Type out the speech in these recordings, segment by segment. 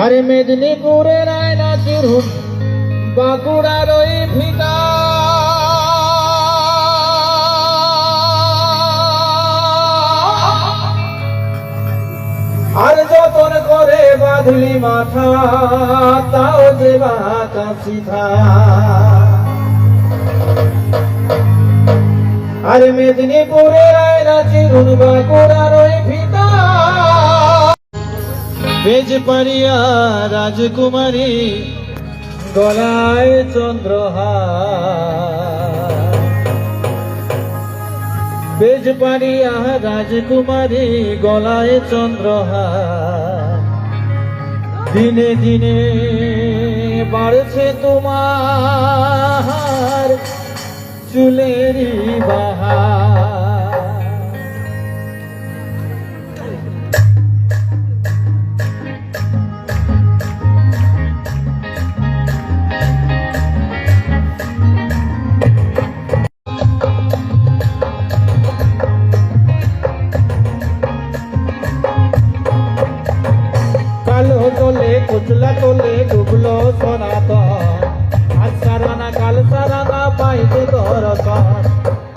আরে মেদিনীপুরে মেদিনীপুরের আয়না চুরুন বাঁকুড়ার ওই ভিটা। আর যতন করে বাঁধলি মাথা, তাও যে আরে মেদিনীপুরের আয়না চিরুন বাঁকুড়ার ওই ভিটা। বেজ পারিয়া রাজকুমারী গলায় চন্দ্রহার। বেজ পারিয়া রাজকুমারী গলায় চন্দ্রহার। দিনে দিনে বাড়ছে তোমার চুলেরই বাহার। কুচলা তোলে ডুবলো সনাতন। আজ সারানা, কাল সারানা পাইতে দরকার।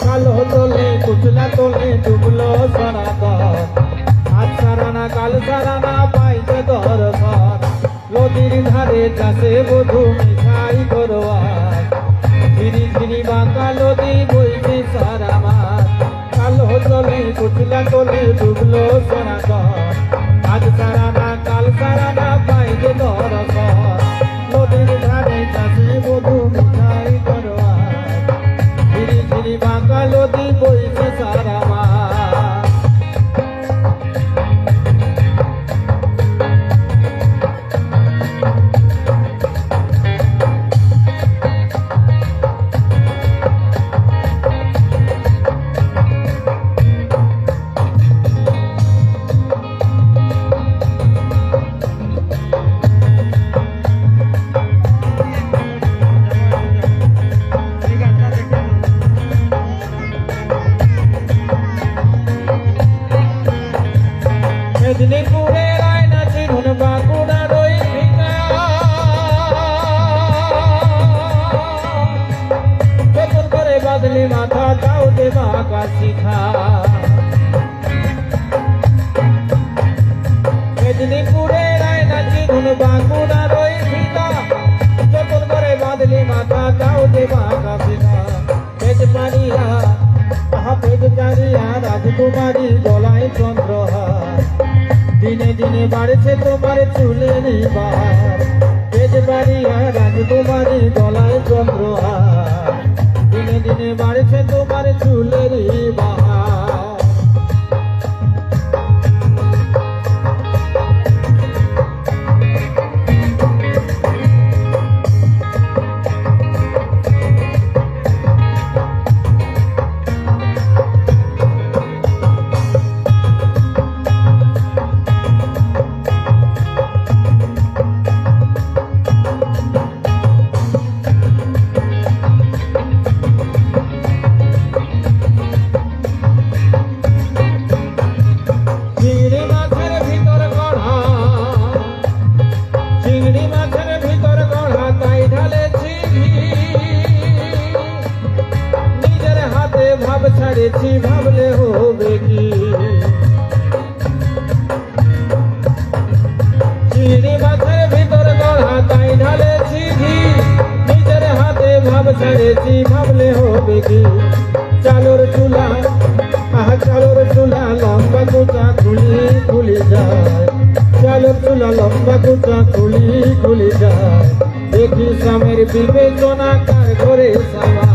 কালো তোলে কুচলা তোলে ডুবলো সনাতন। আজ সারানা, কাল সারানা পাইতে দরকার। নদীর ধারে চাষে বধু মিঠাই করোয়ার ধীরে ধীরে বাঁকা নদী বইছে সারা মাছ কালো তোলে কুচলা তোলে বাদলি মাথা তাও দে বাঁকা শিখা মেদিনীপুরের আয়না চিরুন বাঁকুড়ার ওই ভিটা। যতন করে বাদলি মাথা তাও দে বাঁকা শিখা পেট পারিয়া আহা পেট চারিয়া রাজকুমারী গলায় চন্দ্রহার। দিনে দিনে বাড়ছে তোমার চুলের বার পেট বাড়িয়া রাজকুমারী গলায় চন্দ্রহার। দিনে দিনে বাড়ছে তোমার চুলের বাহার। চিংড়ি মাছের ভিতর গড়া তাই ঢালেছি। নিজের হাতে ভাব ছাড়েছি, ভাবলে হবে কি চিংড়ি মাছের ভিতর গড়া তাই ঢালেছি। নিজের হাতে ভাব ছাড়েছি, ভাবলে হবে কি চালোর চুলা, আহা, চালোর চুলা লম্বা কুচা খুলি খুলি যায় চালোর চুলা লম্বা কুচা খুলি খুলি যায়। দেখি স্বামীর বিবেচনা কার করে সামার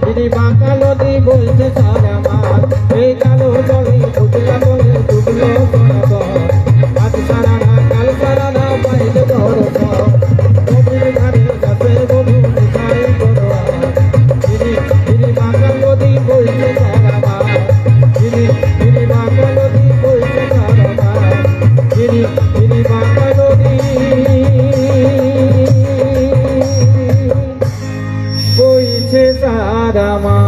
তিনি মা কালো দি বলছে সারা মা এই কালো জলে ফুটলা জলে ফুটলো আমার